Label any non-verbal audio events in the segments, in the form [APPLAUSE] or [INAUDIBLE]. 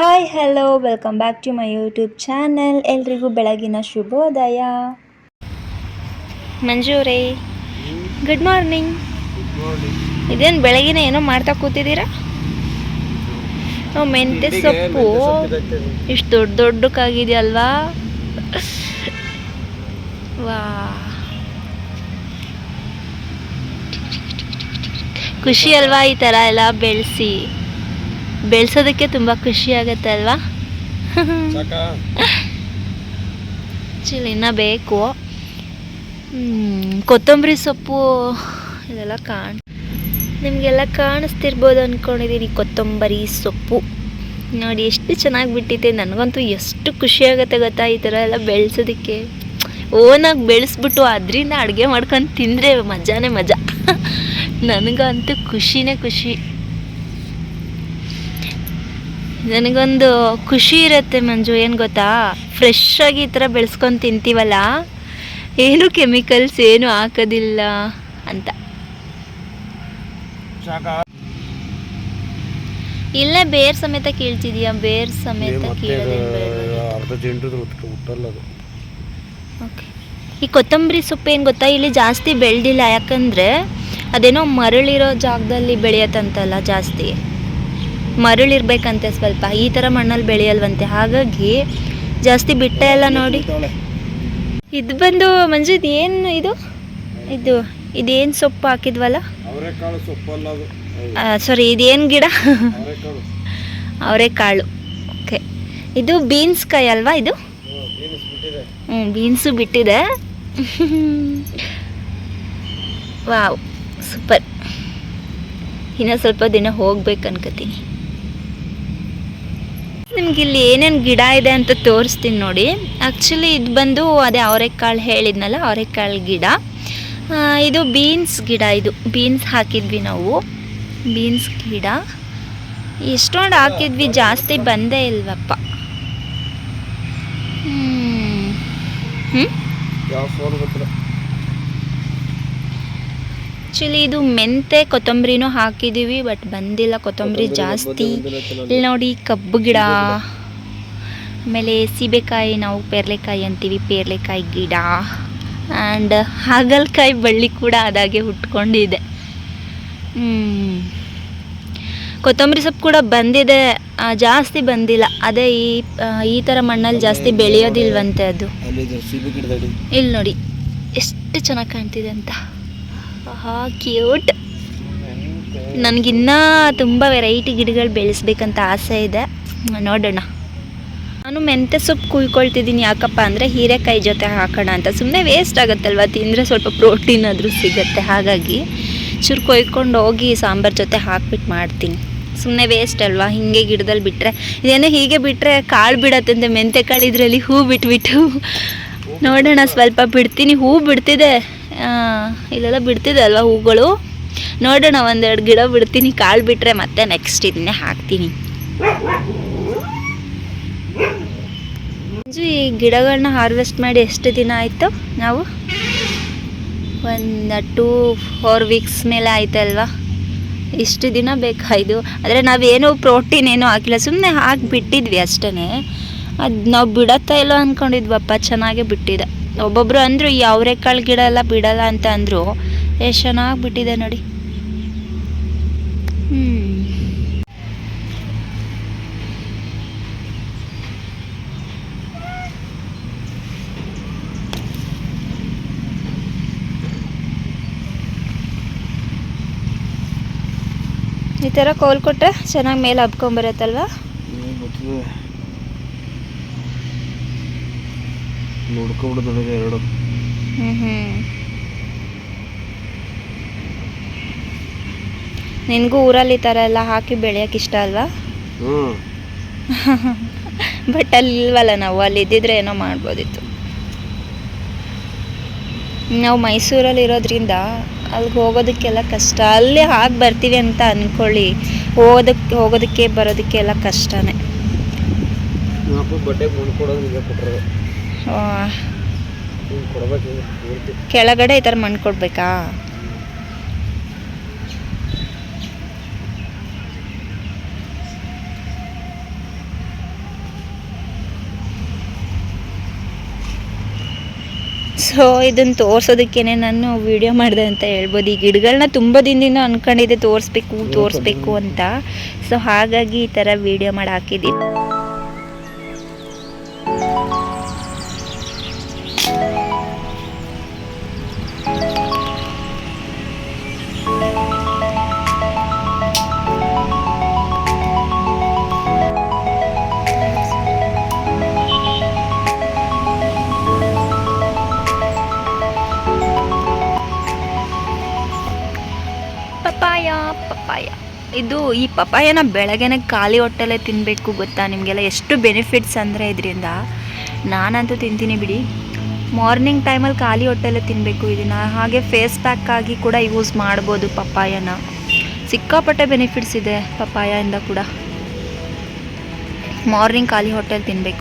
Hi hello welcome back to my YouTube channel ಎಲ್ರಿಗೂ ಬೆಳಗಿನ ಶುಭೋದಯ. ಮಂಜುರೇ ಗುಡ್ ಮಾರ್ನಿಂಗ್ ಇದೇನು ಬೆಳಗಿನ ಏನೋ ಮಾಡ್ತಾ ಕೂತಿದ್ದೀರಾ? ಮೆಂತೆ ಮೆಂತ್ಯ ಸೊಪ್ಪು. ಇಷ್ಟು ದೊಡ್ಡ ದೊಡ್ಡಕ್ಕಾಗಿದೆಯಲ್ವಾ? ವಾ. ಖುಷಿ ಅಲ್ವಾ ಈ ಥರ ಎಲ್ಲ ಬೆಳೆಸಿ? ಬೆಳೆಸೋದಕ್ಕೆ ತುಂಬ ಖುಷಿ ಆಗುತ್ತೆ ಅಲ್ವಾ? ಚಿಲ್ ಇನ್ನೂ ಬೇಕು. ಹ್ಮ್, ಕೊತ್ತಂಬರಿ ಸೊಪ್ಪು ಇದೆಲ್ಲ ಕಾಣ್ ನಿಮಗೆಲ್ಲ ಕಾಣಿಸ್ತಿರ್ಬೋದು ಅಂದ್ಕೊಂಡಿದ್ದೀನಿ ಕೊತ್ತಂಬರಿ ಸೊಪ್ಪು. ನೋಡಿ ಎಷ್ಟು ಚೆನ್ನಾಗಿ ಬಿಟ್ಟಿದೆ ನನಗಂತೂ ಎಷ್ಟು ಖುಷಿ ಆಗುತ್ತೆ ಗೊತ್ತಾ ಈ ಥರ ಎಲ್ಲ ಬೆಳೆಸೋದಕ್ಕೆ. ಓನಾಗಿ ಬೆಳೆಸ್ಬಿಟ್ಟು ಅದರಿಂದ ಅಡುಗೆ ಮಾಡ್ಕೊಂಡು ತಿಂದರೆ ಮಜಾನೇ ಮಜಾ. [LAUGHS] ನನಗಂತೂ ಖುಷಿನೇ ಖುಷಿ. ನನಗೊಂದು ಖುಷಿ ಇರುತ್ತೆ ಮಂಜು ಏನು ಗೊತ್ತಾ? ಫ್ರೆಶ್ ಆಗಿ ಈ ಥರ ಬೆಳೆಸ್ಕೊಂಡು ತಿಂತೀವಲ್ಲ ಏನು ಕೆಮಿಕಲ್ಸ್ ಏನು ಹಾಕೋದಿಲ್ಲ ಅಂತ. ಇಲ್ಲ ಬೇರ್ ಸಮೇತ ಕೇಳ್ತಿದೀಯ? ಬೇರ್ ಸಮೇತ ಓಕೆ. ಈ ಕೊತ್ತಂಬರಿ ಸೊಪ್ಪು ಏನು ಗೊತ್ತಾ? ಇಲ್ಲಿ ಜಾಸ್ತಿ ಬೆಳೆದಿಲ್ಲ ಯಾಕಂದರೆ ಅದೇನೋ ಮರಳಿರೋ ಜಾಗದಲ್ಲಿ ಬೆಳೆಯತ್ತಂತಲ್ಲ ಜಾಸ್ತಿ. ಮರಳಿರ್ಬೇಕಂತೆ ಸ್ವಲ್ಪ. ಈ ಥರ ಮಣ್ಣಲ್ಲಿ ಬೆಳೆಯಲ್ವಂತೆ. ಹಾಗಾಗಿ ಜಾಸ್ತಿ ಬಿಟ್ಟ ಎಲ್ಲ ನೋಡಿ. ಇದು ಬಂದು ಮಂಜು ಇದು ಏನು ಇದು? ಇದು ಇದೇನು ಸೊಪ್ಪು ಹಾಕಿದ್ವಲ್ಲ? ಸಾರಿ ಇದೇನು ಗಿಡ? ಅವರೆಕಾಳು. ಓಕೆ. ಇದು ಬೀನ್ಸ್ ಕಾಯಿ ಅಲ್ವಾ ಇದು? ಹ್ಞೂ ಬೀನ್ಸು ಬಿಟ್ಟಿದೆ. Wow super. ಇನ್ನೂ ಸ್ವಲ್ಪ ದಿನ ಹೋಗ್ಬೇಕು ಅನ್ಕೋತೀನಿ ನಿಮ್ಗೆ ಇಲ್ಲಿ ಏನೇನು ಗಿಡ ಇದೆ ಅಂತ ತೋರಿಸ್ತೀನಿ ನೋಡಿ. ಆ್ಯಕ್ಚುಲಿ ಇದು ಬಂದು ಅದೇ ಅವರೆಕಾಳು ಹೇಳಿದ್ನಲ್ಲ, ಅವರೆಕಾಳು ಗಿಡ. ಇದು ಬೀನ್ಸ್ ಗಿಡ ಇದು. ಬೀನ್ಸ್ ಹಾಕಿದ್ವಿ ನಾವು. ಬೀನ್ಸ್ ಗಿಡ. ಎಷ್ಟೊಂದು ಹಾಕಿದ್ವಿ, ಜಾಸ್ತಿ ಬಂದೇ ಇಲ್ವಪ್ಪ. ಹ್ಞೂ ಆ್ಯಕ್ಚುಲಿ ಇದು ಮೆಂತೆ ಕೊತ್ತಂಬರಿನೂ ಹಾಕಿದ್ದೀವಿ ಬಟ್ ಬಂದಿಲ್ಲ. ಕೊತ್ತಂಬರಿ ಜಾಸ್ತಿ. ಇಲ್ಲಿ ನೋಡಿ ಕಬ್ಬು ಗಿಡ. ಆಮೇಲೆ ಸೀಬೆಕಾಯಿ ನಾವು ಪೇರ್ಲೆಕಾಯಿ ಅಂತೀವಿ ಪೇರ್ಲೆಕಾಯಿ ಗಿಡ. ಆ್ಯಂಡ್ ಹಾಗಲ್ಕಾಯಿ ಬಳ್ಳಿ ಕೂಡ ಅದಾಗೆ ಹುಟ್ಕೊಂಡಿದೆ. ಕೊತ್ತಂಬರಿ ಸೊಪ್ಪು ಕೂಡ ಬಂದಿದೆ. ಜಾಸ್ತಿ ಬಂದಿಲ್ಲ. ಅದೇ ಈ ಈ ಥರ ಮಣ್ಣಲ್ಲಿ ಜಾಸ್ತಿ ಬೆಳೆಯೋದಿಲ್ವಂತೆ ಅದು. ಇಲ್ಲಿ ನೋಡಿ ಎಷ್ಟು ಚೆನ್ನಾಗಿ ಕಾಣ್ತಿದೆ ಅಂತ. ಕ್ಯೂಟ್ ನನಗಿನ್ನೂ ತುಂಬ ವೆರೈಟಿ ಗಿಡಗಳು ಬೆಳೆಸ್ಬೇಕಂತ ಆಸೆ ಇದೆ. ನೋಡೋಣ. ನಾನು ಮೆಂತ್ಯ ಸೊಪ್ಪು ಕುಯ್ಕೊಳ್ತಿದ್ದೀನಿ ಯಾಕಪ್ಪ ಅಂದರೆ ಹೀರೆಕಾಯಿ ಜೊತೆ ಹಾಕೋಣ ಅಂತ. ಸುಮ್ಮನೆ ವೇಸ್ಟ್ ಆಗುತ್ತಲ್ವ? ತಿಂದರೆ ಸ್ವಲ್ಪ ಪ್ರೋಟೀನ್ ಆದರೂ ಸಿಗುತ್ತೆ. ಹಾಗಾಗಿ ಚೂರು ಕೊಯ್ಕೊಂಡು ಹೋಗಿ ಸಾಂಬಾರು ಜೊತೆ ಹಾಕ್ಬಿಟ್ಟು ಮಾಡ್ತೀನಿ. ಸುಮ್ಮನೆ ವೇಸ್ಟ್ ಅಲ್ವಾ? ಹೀಗೆ ಗಿಡದಲ್ಲಿ ಬಿಟ್ಟರೆ ಇದೇನೋ ಹೀಗೆ ಬಿಟ್ಟರೆ ಕಾಳು ಬಿಡತ್ತಂತೆ ಮೆಂತ್ಯ ಕಾಳು ಇದರಲ್ಲಿ ಹೂ ಬಿಟ್ಬಿಟ್ಟು. ನೋಡೋಣ, ಸ್ವಲ್ಪ ಬಿಡ್ತೀನಿ. ಹೂ ಬಿಡ್ತಿದೆ. ಇಲ್ಲೆಲ್ಲ ಬಿಡ್ತಿದೆ ಅಲ್ವಾ ಹೂಗಳು? ನೋಡೋಣ ಒಂದೆರಡು ಗಿಡ ಬಿಡ್ತೀನಿ ಕಾಳು ಬಿಟ್ಟರೆ ಮತ್ತೆ ನೆಕ್ಸ್ಟ್ ಇದನ್ನೇ ಹಾಕ್ತೀನಿ. ಈ ಗಿಡಗಳನ್ನ ಹಾರ್ವೆಸ್ಟ್ ಮಾಡಿ ಎಷ್ಟು ದಿನ ಆಯಿತು ನಾವು? ಒಂದು ಟೂ ಫೋರ್ ವೀಕ್ಸ್ ಮೇಲೆ ಆಯ್ತಲ್ವಾ ಇಷ್ಟು ದಿನ ಬೇಕಾಯ್ತು ಆದರೆ ನಾವೇನು ಪ್ರೋಟೀನ್ ಏನೂ ಹಾಕಿಲ್ಲ ಸುಮ್ಮನೆ ಹಾಕಿ ಬಿಟ್ಟಿದ್ವಿ ಅಷ್ಟೇ ಅದು ನಾವು ಬಿಡತ್ತಾ ಇಲ್ಲ ಅಂದ್ಕೊಂಡಿದ್ವಪ್ಪ ಚೆನ್ನಾಗೇ ಬಿಟ್ಟಿದೆ. ಒಬ್ಬೊಬ್ರು ಅಂದರು, ಈ ಅವರೆಕಾಳು ಗಿಡ ಎಲ್ಲ ಬಿಡಲ್ಲ ಅಂತ ಅಂದರು. ಎಷ್ಟು ಚೆನ್ನಾಗಿ ಬಿಟ್ಟಿದೆ ನೋಡಿ. ಹ್ಞೂ ಈ ಥರ ಕೋಲ್ ಕೊಟ್ಟರೆ ಚೆನ್ನಾಗಿ ಮೇಲೆ ಹಬ್ಕೊಂಬರತ್ತಲ್ವಾ ನೋಡ್ಕೊಂಬಿಡೋದು ಎರಡು. ಹ್ಞೂ ಹ್ಞೂ ನಿನಗೂ ಊರಲ್ಲಿ ಈ ಥರ ಎಲ್ಲ ಹಾಕಿ ಬೆಳೆಯೋಕೆ ಇಷ್ಟ ಅಲ್ವಾ? ಹ್ಞೂ ಬಟ್ ಅಲ್ಲಿ ಇಲ್ವಲ್ಲ ನಾವು ಅಲ್ಲಿ ಇದ್ದಿದ್ರೆ ಏನೋ ಮಾಡ್ಬೋದಿತ್ತು. ನಾವು ಮೈಸೂರಲ್ಲಿ ಇರೋದ್ರಿಂದ ಅಲ್ಲಿಗೆ ಹೋಗೋದಕ್ಕೆಲ್ಲ ಕಷ್ಟ. ಅಲ್ಲಿ ಹಾಕಿ ಬರ್ತೀವಿ ಅಂತ ಅಂದ್ಕೊಳ್ಳಿ ಹೋಗೋದಕ್ಕೆ ಹೋಗೋದಕ್ಕೆ ಬರೋದಕ್ಕೆಲ್ಲ ಕಷ್ಟನೇ. ಕೆಳಗಡೆ ಈ ಥರ ಮಣ್ಣು ಕೊಡಬೇಕಾ? ಸೊ ಇದನ್ನು ತೋರಿಸೋದಕ್ಕೇ ನಾನು ವಿಡಿಯೋ ಮಾಡಿದೆ ಅಂತ ಹೇಳ್ಬೋದು. ಈ ಗಿಡಗಳನ್ನ ತುಂಬ ದಿನದಿಂದ ಅಂದ್ಕೊಂಡಿದ್ದೆ ತೋರಿಸ್ಬೇಕು ತೋರಿಸ್ಬೇಕು ಅಂತ. ಸೊ ಹಾಗಾಗಿ ಈ ಥರ ವಿಡಿಯೋ ಮಾಡಿ ಹಾಕಿದ್ದೀನಿ. ಇದು ಈ ಪಪ್ಪಾಯನ ಬೆಳಗ್ಗೆನೆ ಖಾಲಿ ಹೊಟ್ಟೆಲೆ ತಿನ್ನಬೇಕು ಗೊತ್ತಾ? ನಿಮಗೆಲ್ಲ ಎಷ್ಟು ಬೆನಿಫಿಟ್ಸ್ ಅಂದರೆ ಇದರಿಂದ. ನಾನಂತೂ ತಿಂತೀನಿ ಬಿಡಿ. ಮಾರ್ನಿಂಗ್ ಟೈಮಲ್ಲಿ ಖಾಲಿ ಹೊಟ್ಟೆಲೆ ತಿನ್ನಬೇಕು ಇದನ್ನು. ಹಾಗೆ ಫೇಸ್ ಪ್ಯಾಕ್ ಆಗಿ ಕೂಡ ಯೂಸ್ ಮಾಡ್ಬೋದು ಪಪ್ಪಾಯನ. ಸಿಕ್ಕಾಪಟ್ಟೆ ಬೆನಿಫಿಟ್ಸ್ ಇದೆ ಪಪ್ಪಾಯಿಂದ ಕೂಡ. ಮಾರ್ನಿಂಗ್ ಖಾಲಿ ಹೊಟ್ಟೆಲಿ ತಿನ್ನಬೇಕು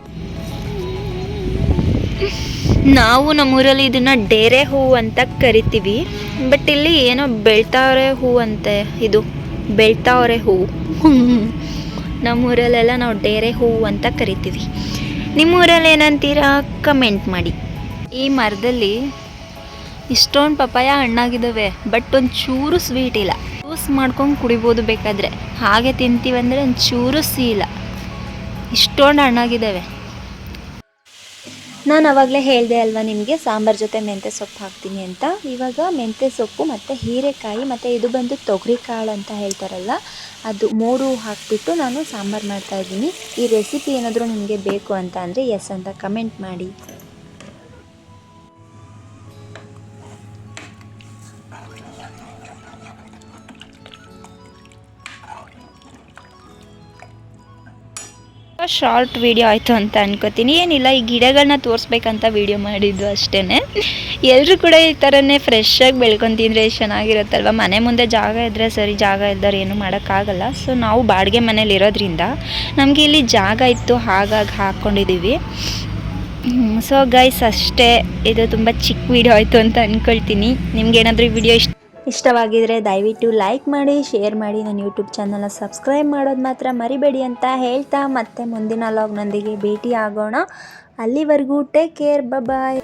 ನಾವು ನಮ್ಮೂರಲ್ಲಿ ಇದನ್ನ ಡೇರೆ ಹೂವು ಅಂತ ಕರಿತೀವಿ. ಬಟ್ ಇಲ್ಲಿ ಏನೋ ಬೆಳ್ತಾರೆ ಹೂ ಅಂತೆ ಇದು. ಬೆಳ್ತಾವ್ರೆ ಹೂವು ನಮ್ಮೂರಲ್ಲೆಲ್ಲ ನಾವು ಡೇರೆ ಹೂವು ಅಂತ ಕರಿತೀವಿ. ನಿಮ್ಮೂರಲ್ಲಿ ಏನಂತೀರಾ? ಕಮೆಂಟ್ ಮಾಡಿ. ಈ ಮರದಲ್ಲಿ ಇಷ್ಟೊಂದು ಪಪಾಯ ಹಣ್ಣಾಗಿದ್ದಾವೆ ಬಟ್ ಒಂದು ಚೂರು ಸ್ವೀಟ್ ಇಲ್ಲ. ಜ್ಯೂಸ್ ಮಾಡ್ಕೊಂಡು ಕುಡಿಬೋದು ಬೇಕಾದರೆ. ಹಾಗೆ ತಿಂತೀವಂದರೆ ಒಂದು ಚೂರು ಸಿಹಿಲ್ಲ ಇಷ್ಟೊಂದು ಹಣ್ಣಾಗಿದ್ದಾವೆ. ನಾನು ಅವಾಗಲೇ ಹೇಳಿದೆ ಅಲ್ವಾ ನಿಮಗೆ, ಸಾಂಬಾರ್ ಜೊತೆ ಮೆಂತ್ಯ ಸೊಪ್ಪು ಹಾಕ್ತೀನಿ ಅಂತ. ಇವಾಗ ಮೆಂತ್ಯ ಸೊಪ್ಪು ಮತ್ತು ಹೀರೆಕಾಯಿ ಮತ್ತು ಇದು ಬಂದು ತೊಗರಿ ಕಾಳು ಅಂತ ಹೇಳ್ತಾರಲ್ಲ, ಅದು ಮೂರು ಹಾಕಿಬಿಟ್ಟು ನಾನು ಸಾಂಬಾರು ಮಾಡ್ತಾಯಿದ್ದೀನಿ ಈ ರೆಸಿಪಿ ಏನಾದರೂ ನಿಮಗೆ ಬೇಕು ಅಂತ ಅಂದರೆ ಎಸ್ ಅಂತ ಕಮೆಂಟ್ ಮಾಡಿ. ಶಾರ್ಟ್ ವಿಡಿಯೋ ಆಯಿತು ಅಂತ ಅನ್ಕೋತೀನಿ. ಏನಿಲ್ಲ, ಈ ಗಿಡಗಳನ್ನ ತೋರಿಸ್ಬೇಕಂತ ವಿಡಿಯೋ ಮಾಡಿದ್ದು ಅಷ್ಟೇ ಎಲ್ಲರೂ ಕೂಡ ಈ ಥರನೇ ಫ್ರೆಶ್ಶಾಗಿ ಬೆಳ್ಕೊಂಡು ತಿಂದರೆ ಚೆನ್ನಾಗಿರುತ್ತಲ್ವ? ಮನೆ ಮುಂದೆ ಜಾಗ ಇದ್ದರೆ ಸರಿ, ಜಾಗ ಇದ್ದವ್ರು ಏನು ಮಾಡೋಕ್ಕಾಗಲ್ಲ. ಸೊ ನಾವು ಬಾಡಿಗೆ ಮನೇಲಿ ಇರೋದ್ರಿಂದ ನಮಗೆ ಇಲ್ಲಿ ಜಾಗ ಇತ್ತು, ಹಾಗಾಗಿ ಹಾಕ್ಕೊಂಡಿದ್ದೀವಿ ಸೊ ಗೈಸ್ ಅಷ್ಟೇ. ಇದು ತುಂಬ ಚಿಕ್ಕ ವಿಡಿಯೋ ಆಯಿತು ಅಂತ ಅಂದ್ಕೊಳ್ತೀನಿ ನಿಮ್ಗೆ ಏನಾದರೂ ವಿಡಿಯೋ ಇಷ್ಟ ಇಷ್ಟವಾಗಿದ್ರೆ ದಯವಿಟ್ಟು ಲೈಕ್ ಮಾಡಿ, ಶೇರ್ ಮಾಡಿ. ನನ್ನ ಯೂಟ್ಯೂಬ್ ಚಾನಲ್ನ ಸಬ್ಸ್ಕ್ರೈಬ್ ಮಾಡೋದು ಮಾತ್ರ ಮರಿಬೇಡಿ ಅಂತ ಹೇಳ್ತಾ ಮತ್ತೆ ಮುಂದಿನ ಲಾಗ್ನೊಂದಿಗೆ ಭೇಟಿ ಆಗೋಣ ಅಲ್ಲಿವರೆಗೂ ಟೇಕ್ ಕೇರ್ ಬಾಯ್